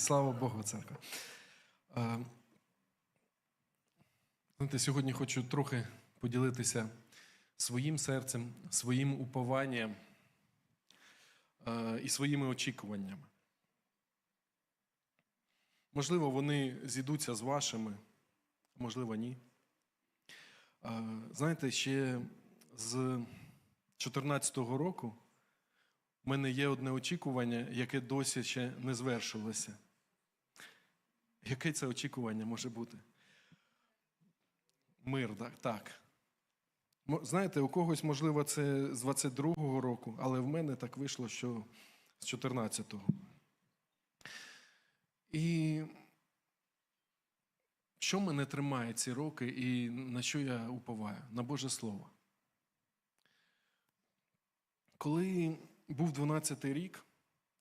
Слава Богу, церква. Е, Знаєте, сьогодні хочу трохи поділитися своїм серцем, своїм упованням е, і своїми очікуваннями. Можливо, вони зійдуться з вашими, можливо, ні. Е, Знаєте, ще з 2014 року в мене є одне очікування, яке досі ще не звершилося. Яке це очікування може бути? Мир, так. так. Знаєте, у когось, можливо, це з 22-го року, але в мене так вийшло, що з 14-го. І що мене тримає ці роки і на що я уповаю? На Боже Слово. Коли був 12-й рік,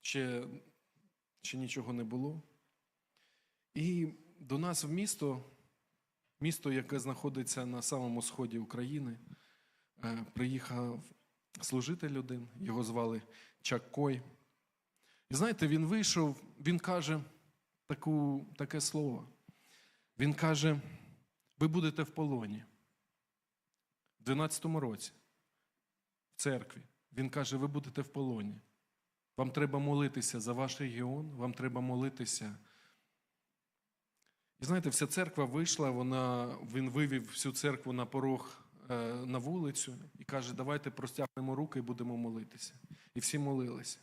ще, ще нічого не було. І до нас в місто, місто, яке знаходиться на самому сході України, е, приїхав служитель один, його звали Чаккой. І знаєте, він вийшов, він каже таку, таке слово. Він каже: ви будете в полоні в 12-му році, в церкві. Він каже, ви будете в полоні. Вам треба молитися за ваш регіон, вам треба молитися. І знаєте, вся церква вийшла, вона, він вивів всю церкву на порог е, на вулицю і каже, давайте простягнемо руки і будемо молитися. І всі молилися.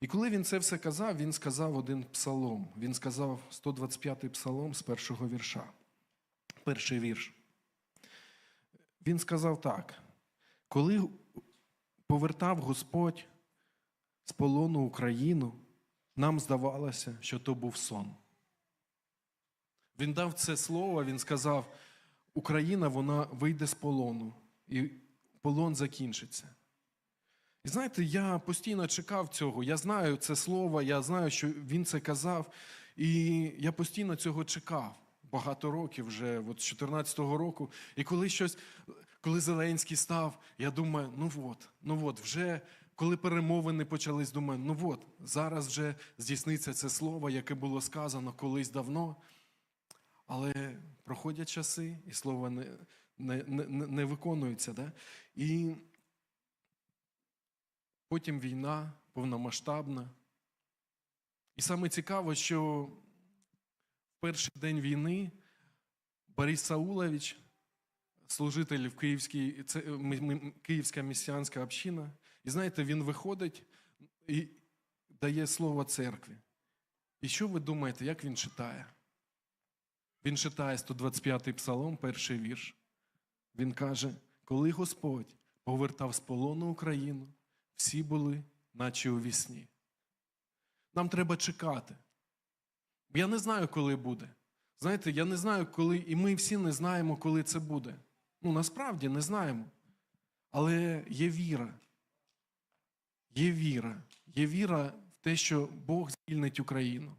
І коли він це все казав, він сказав один псалом. Він сказав 125-й псалом з першого вірша. Перший вірш. Він сказав так: коли повертав Господь з полону Україну, нам здавалося, що то був сон. Він дав це слово, він сказав: Україна вона вийде з полону, і полон закінчиться. І знаєте, я постійно чекав цього. Я знаю це слово, я знаю, що він це казав, і я постійно цього чекав. Багато років вже, з 14-го року. І коли щось, коли Зеленський став, я думаю, ну от, ну от, вже коли перемовини почались, думаю, ну от, зараз вже здійсниться це слово, яке було сказано колись давно. Але проходять часи, і слово не, не, не, не виконується. Да? І потім війна повномасштабна. І саме цікаво, що в перший день війни Борис Саулович, служитель в Київській, це, ми- ми- Київська місіанська община, і знаєте, він виходить і дає слово церкві. І що ви думаєте, як він читає? Він читає 125-й псалом, перший вірш. Він каже: коли Господь повертав з полону Україну, всі були, наче у вісні. Нам треба чекати. Я не знаю, коли буде. Знаєте, я не знаю, коли, і ми всі не знаємо, коли це буде. Ну, насправді не знаємо. Але є віра. Є віра. Є віра в те, що Бог звільнить Україну.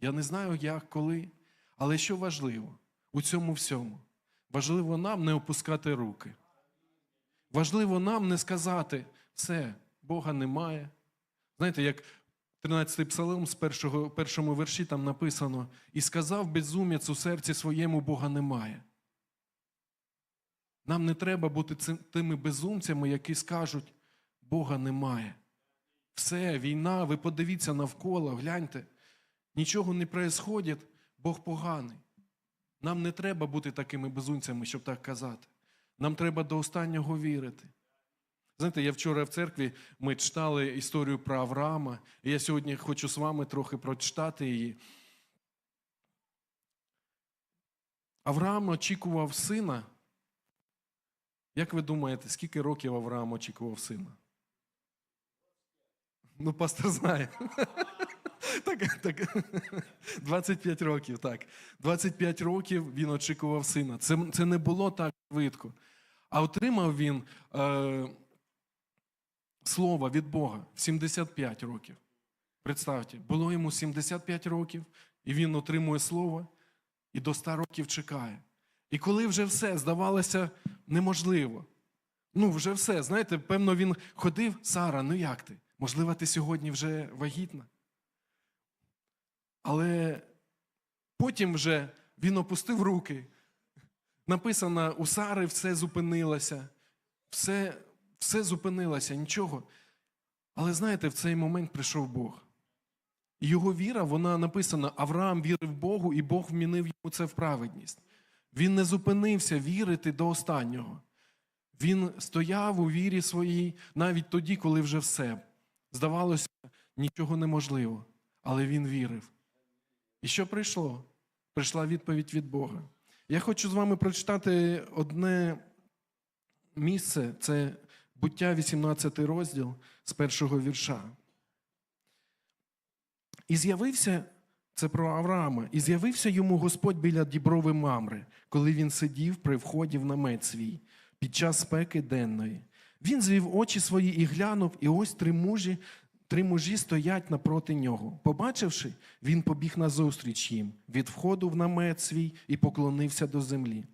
Я не знаю, як, коли, але що важливо у цьому всьому? Важливо нам не опускати руки. Важливо нам не сказати, все, Бога немає. Знаєте, як 13-й псалом з першого, першому верші там написано: і сказав безумець у серці своєму Бога немає. Нам не треба бути цим- тими безумцями, які скажуть, Бога немає. Все, війна, ви подивіться навколо, гляньте, нічого не відбувається, Бог поганий. Нам не треба бути такими безумцями, щоб так казати. Нам треба до останнього вірити. Знаєте, я вчора в церкві ми читали історію про Авраама, і я сьогодні хочу з вами трохи прочитати її. Авраам очікував сина. Як ви думаєте, скільки років Авраам очікував сина? Ну, пастор знає. Так, так. 25 років, так. 25 років він очікував сина. Це, це не було так швидко. А отримав він е, слово від Бога в 75 років. Представте, було йому 75 років, і він отримує слово, і до 100 років чекає. І коли вже все здавалося неможливо, ну вже все, знаєте, певно, він ходив, Сара, ну як ти? Можливо, ти сьогодні вже вагітна? Але потім вже він опустив руки. Написано, у Сари все зупинилося, все, все зупинилося, нічого. Але знаєте, в цей момент прийшов Бог. І його віра, вона написана: Авраам вірив Богу, і Бог вмінив йому це в праведність. Він не зупинився вірити до останнього. Він стояв у вірі своїй навіть тоді, коли вже все. Здавалося, нічого неможливо. Але він вірив. І що прийшло? Прийшла відповідь від Бога. Я хочу з вами прочитати одне місце це буття, 18 розділ з першого вірша. І з'явився, це про Авраама, і з'явився йому Господь біля діброви Мамри, коли він сидів при вході в намет свій під час спеки денної. Він звів очі свої і глянув, і ось три мужі, три мужі стоять напроти нього. Побачивши, він побіг назустріч їм від входу в намет свій і поклонився до землі.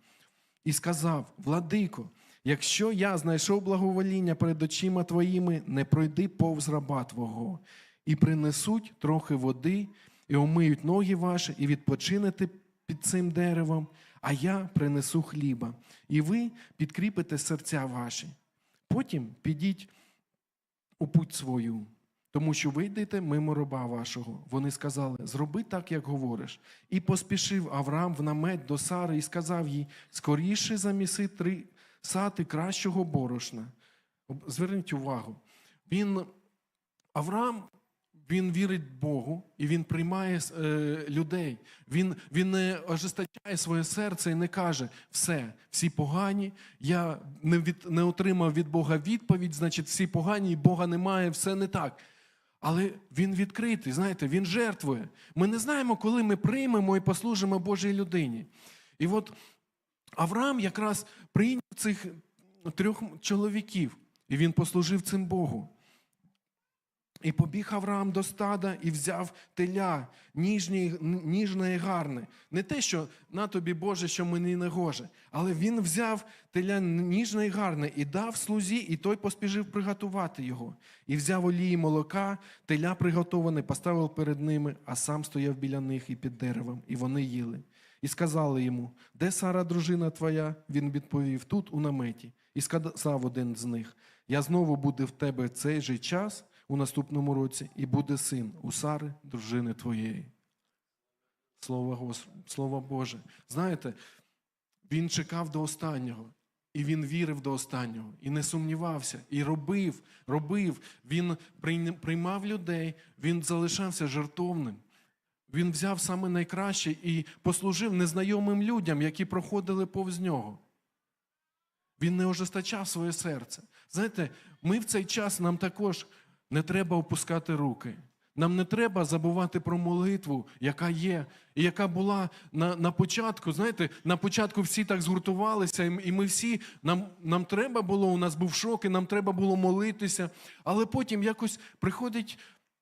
І сказав: Владико, якщо я знайшов благовоління перед очима твоїми, не пройди повз раба твого, і принесуть трохи води, і омиють ноги ваші, і відпочинете під цим деревом, а я принесу хліба, і ви підкріпите серця ваші. Потім підіть у путь свою, тому що ви йдете мимо раба вашого. Вони сказали: Зроби так, як говориш. І поспішив Авраам в намет до Сари і сказав їй: скоріше заміси три сати кращого борошна. Зверніть увагу. Він, Авраам, він вірить Богу і він приймає е, людей. Він, він не ожесточає своє серце і не каже: все, всі погані, я не, від, не отримав від Бога відповідь, значить, всі погані, і Бога немає, все не так. Але він відкритий, знаєте, він жертвує. Ми не знаємо, коли ми приймемо і послужимо Божій людині. І от Авраам якраз прийняв цих трьох чоловіків, і він послужив цим Богу. І побіг Авраам до стада і взяв теля, ніжне, і- ніжне і гарне. Не те, що на тобі Боже, що мені не гоже, але він взяв теля ніжне і гарне і дав слузі, і той поспішив приготувати його. І взяв олії молока, теля приготоване, поставив перед ними, а сам стояв біля них і під деревом, і вони їли. І сказали йому: Де Сара, дружина твоя? Він відповів: Тут у наметі. І сказав один з них: Я знову буду в тебе в цей же час у наступному році, і буде син у Сари, дружини твоєї. Слово. Слово Боже. Знаєте, він чекав до останнього, і він вірив до останнього, і не сумнівався, і робив, робив. Він приймав людей, він залишався жертовним. Він взяв саме найкраще і послужив незнайомим людям, які проходили повз нього. Він не ожесточав своє серце. Знаєте, ми в цей час нам також не треба опускати руки. Нам не треба забувати про молитву, яка є, і яка була на, на початку. Знаєте, на початку всі так згуртувалися, і і ми всі, нам, нам треба було, у нас був шок, і нам треба було молитися. Але потім якось приходить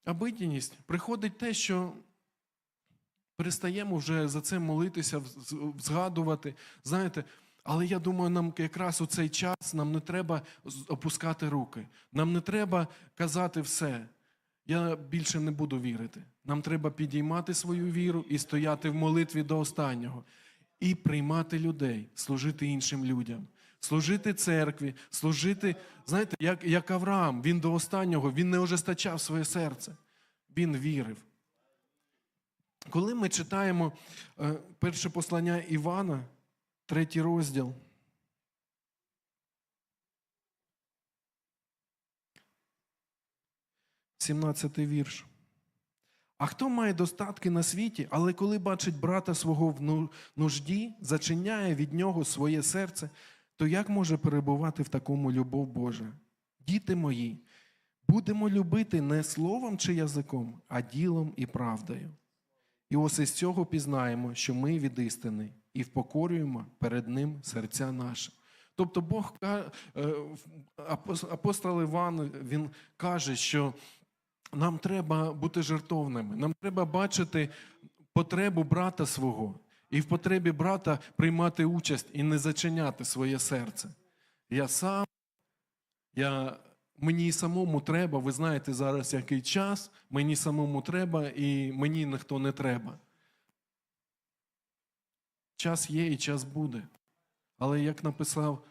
обидність, приходить те, що перестаємо вже за це молитися, згадувати. Знаєте, але я думаю, нам якраз у цей час нам не треба опускати руки. Нам не треба казати все. Я більше не буду вірити. Нам треба підіймати свою віру і стояти в молитві до останнього. І приймати людей, служити іншим людям, служити церкві, служити, знаєте, як, як Авраам, він до останнього, він не ожесточав своє серце. Він вірив. Коли ми читаємо е, перше послання Івана, третій розділ. Сімнадцятий вірш. А хто має достатки на світі, але коли бачить брата свого в ну- нужді, зачиняє від нього своє серце, то як може перебувати в такому любов Божа? Діти мої, будемо любити не словом чи язиком, а ділом і правдою. І ось із цього пізнаємо, що ми від істини і впокорюємо перед Ним серця наші. Тобто Бог е, апостол Іван він каже, що нам треба бути жертовними, нам треба бачити потребу брата свого, і в потребі брата приймати участь і не зачиняти своє серце. Я сам, я мені самому треба, ви знаєте зараз який час, мені самому треба і мені ніхто не треба. Час є і час буде. Але як написав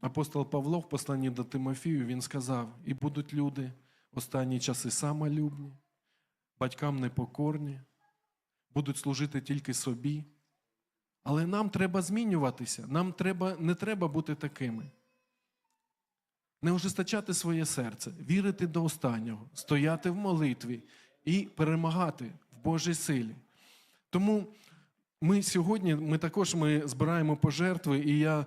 апостол Павло в посланні до Тимофію, він сказав: і будуть люди останні часи самолюбні, батькам непокорні, будуть служити тільки собі. Але нам треба змінюватися, нам треба, не треба бути такими. Не ожесточати своє серце, вірити до останнього, стояти в молитві і перемагати в Божій силі. Тому ми сьогодні ми також ми збираємо пожертви, і я,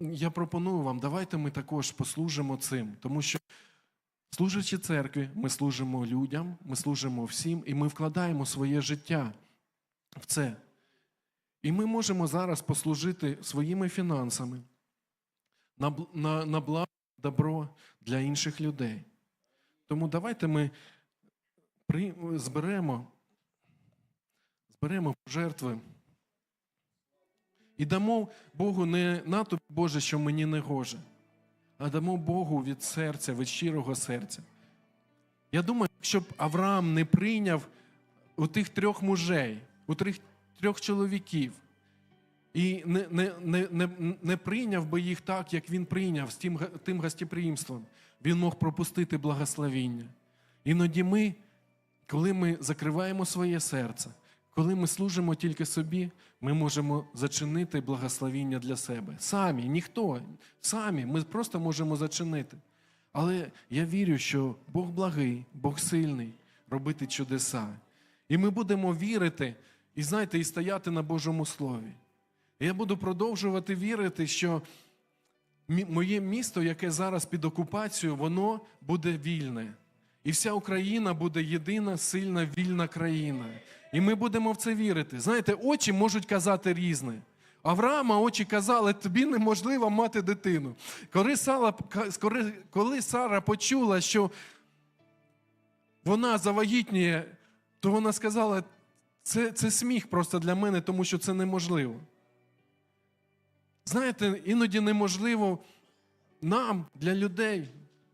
я пропоную вам, давайте ми також послужимо цим, тому що служачи церкві, ми служимо людям, ми служимо всім, і ми вкладаємо своє життя в це. І ми можемо зараз послужити своїми фінансами на, на, на благо, добро для інших людей. Тому давайте ми при, зберемо, зберемо жертви і дамо Богу не на Боже, що мені не гоже, а дамо Богу від серця, від щирого серця. Я думаю, якщо б Авраам не прийняв у тих трьох мужей, у трьох, трьох чоловіків, і не, не, не, не, не прийняв би їх так, як він прийняв з тим, тим гостєприємством, він мог пропустити благословіння. Іноді ми, коли ми закриваємо своє серце, коли ми служимо тільки собі, ми можемо зачинити благословіння для себе. Самі, ніхто, самі, ми просто можемо зачинити. Але я вірю, що Бог благий, Бог сильний робити чудеса. І ми будемо вірити і знаєте, і стояти на Божому Слові. І я буду продовжувати вірити, що моє місто, яке зараз під окупацією, воно буде вільне. І вся Україна буде єдина, сильна, вільна країна. І ми будемо в це вірити. Знаєте, очі можуть казати різне. Авраама очі казали, тобі неможливо мати дитину. Коли Сара, коли, Сара почула, що вона завагітніє, то вона сказала, це, це сміх просто для мене, тому що це неможливо. Знаєте, іноді неможливо нам, для людей,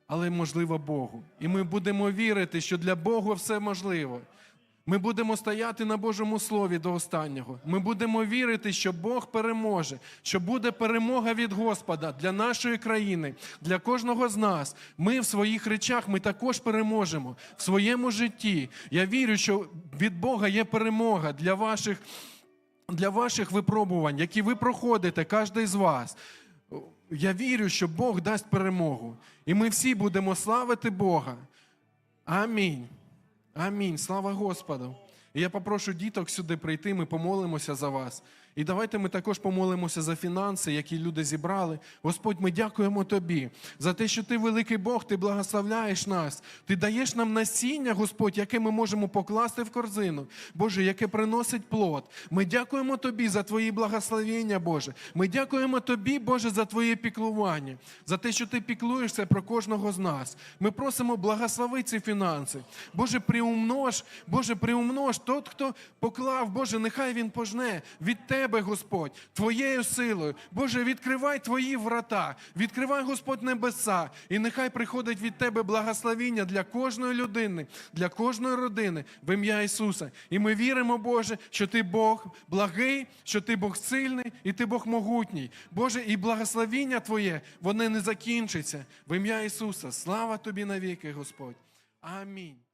але можливо Богу. І ми будемо вірити, що для Бога все можливо. Ми будемо стояти на Божому Слові до останнього. Ми будемо вірити, що Бог переможе, що буде перемога від Господа для нашої країни, для кожного з нас. Ми в своїх речах ми також переможемо в своєму житті. Я вірю, що від Бога є перемога для ваших для ваших випробувань, які ви проходите, кожен з вас. Я вірю, що Бог дасть перемогу. І ми всі будемо славити Бога. Амінь. Амінь. Слава Господу. І я попрошу діток сюди прийти, ми помолимося за вас. І давайте ми також помолимося за фінанси, які люди зібрали. Господь, ми дякуємо Тобі за те, що Ти великий Бог, Ти благословляєш нас. Ти даєш нам насіння, Господь, яке ми можемо покласти в корзину, Боже, яке приносить плод. Ми дякуємо Тобі за Твої благословення, Боже. Ми дякуємо Тобі, Боже, за Твоє піклування, за те, що Ти піклуєшся про кожного з нас. Ми просимо благослови ці фінанси. Боже, приумнож, Боже, приумнож тот, хто поклав, Боже, нехай він пожне від Тебе, Господь, Твоєю силою. Боже, відкривай Твої врата, відкривай, Господь, небеса, і нехай приходить від Тебе благословіння для кожної людини, для кожної родини в ім'я Ісуса. І ми віримо, Боже, що Ти Бог благий, що Ти Бог сильний і Ти Бог могутній. Боже, і благословіння Твоє, воно не закінчиться. В ім'я Ісуса. Слава Тобі навіки, Господь. Амінь.